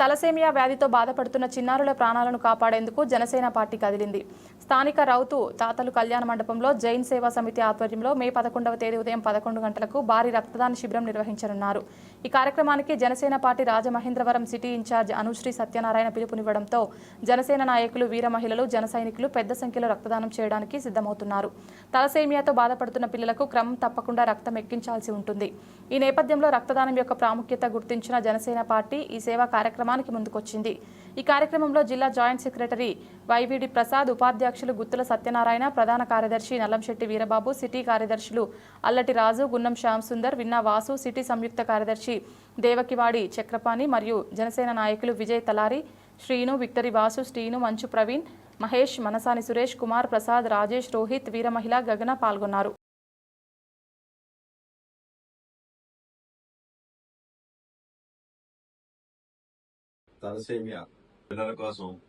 Thalassemia వ్యాధితో బాధపడుతున్న చిన్నారుల ప్రాణాలను కాపాడేందుకు జనసేన పార్టీ కదిలింది. స్థానిక రౌతు తాతలు కళ్యాణ మండపంలో జైన్ సేవా సమితి ఆధ్వర్యంలో మే పదకొండవ తేదీ ఉదయం పదకొండు గంటలకు భారీ రక్తదాన శిబిరం నిర్వహించనున్నారు. ఈ కార్యక్రమానికి Janasena party Rajamahendravaram city in charge Anushree Satyanarayana పిలుపునివ్వడంతో Janasena నాయకులు వీర మహిళలు జన సైనికులు పెద్ద సంఖ్యలో రక్తదానం చేయడానికి సిద్ధమవుతున్నారు. తలసేమియాతో బాధపడుతున్న పిల్లలకు క్రమం తప్పకుండా రక్తం ఎక్కించాల్సి ఉంటుంది. ఈ నేపథ్యంలో రక్తదానం యొక్క ప్రాముఖ్యత గుర్తించిన జనసేన పార్టీ ఈ సేవా కార్యక్రమం కార్యక్రమానికి ముందుకొచ్చింది. ఈ కార్యక్రమంలో జిల్లా జాయింట్ సెక్రటరీ వైవిడి ప్రసాద్ ఉపాధ్యక్షులు గుత్తుల సత్యనారాయణ ప్రధాన కార్యదర్శి నల్లంశెట్టి వీరబాబు సిటీ కార్యదర్శులు అల్లటి రాజు గున్నం శ్యామ్ సుందర్ విన్నా వాసు సిటీ సంయుక్త కార్యదర్శి దేవకివాడి చక్రపాణి మరియు జనసేన నాయకులు విజయ్ తలారి శ్రీను విక్టరీ వాసు శ్రీను మంచు ప్రవీణ్ మహేష్ మనసాని సురేష్ కుమార్ ప్రసాద్ రాజేష్ రోహిత్ వీరమహిళ గగన పాల్గొన్నారు. తలసేమియా? పిల్లల కోసం.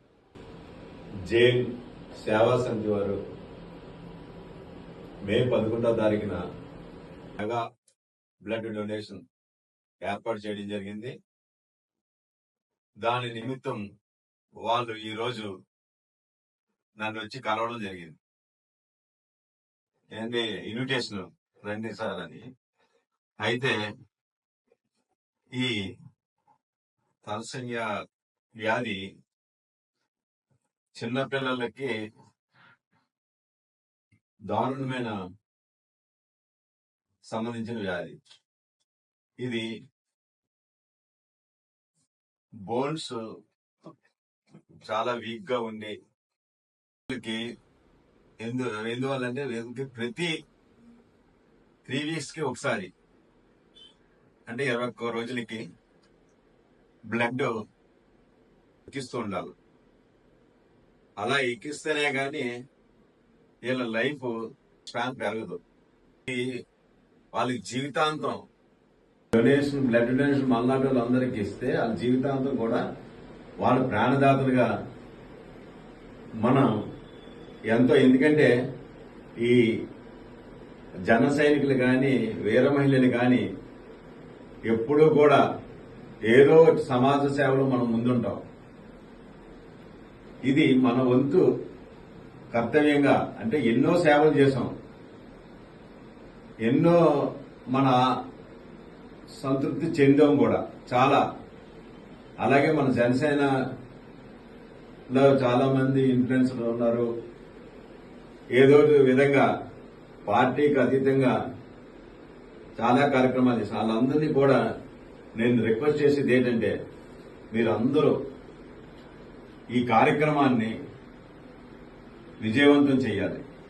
జైన్ సేవా సమితి వారు మే పదకొండవ తారీఖున మెగా బ్లడ్ డొనేషన్ ఏర్పాటు చేయడం జరిగింది. దాని నిమిత్తం వాళ్ళు ఈ రోజు నన్ను వచ్చి కలవడం జరిగింది. ఏంటి ఇన్విటేషన్ రండి సార్ అని. అయితే ఈ తలసన్య వ్యాధి చిన్నపిల్లలకి దారుణమైన సంబంధించిన వ్యాధి. ఇది బోన్స్ చాలా వీక్గా ఉండి వీళ్ళకి ఎందు ఎందువల్లంటే వీళ్ళకి ప్రతి త్రీ వీక్స్కి ఒకసారి అంటే ఇరవై ఒక్క రోజులకి బ్లడ్ ఎక్కిస్తూ ఉండాలి. అలా ఎక్కిస్తేనే కానీ వీళ్ళ లైఫ్ స్పాన్ పెరగదు. ఈ వాళ్ళకి జీవితాంతం డొనేషన్ బ్లడ్ డొనేషన్ మల్నాటి అందరికి ఇస్తే వాళ్ళ జీవితాంతం కూడా వాళ్ళ ప్రాణదాతలుగా మనం ఎంతో ఎందుకంటే ఈ జన సైనికులు కానీ వీర మహిళలు కానీ ఎప్పుడూ కూడా ఏదో ఒకటి సమాజ సేవలో మనం ముందుంటాం. ఇది మన వంతు కర్తవ్యంగా అంటే ఎన్నో సేవలు చేసాం ఎన్నో మన సంతృప్తి చెందాం కూడా చాలా. అలాగే మన జనసేనలో చాలా మంది ఇన్ఫ్లుయెన్సర్లు ఉన్నారు. ఏదో ఒక విధంగా పార్టీకి అతీతంగా చాలా కార్యక్రమాలు చేశారు వాళ్ళందరినీ కూడా నేను రిక్వెస్ట్ చేసేది ఏంటంటే మీరందరూ ఈ కార్యక్రమాన్ని విజయవంతం చేయాలి.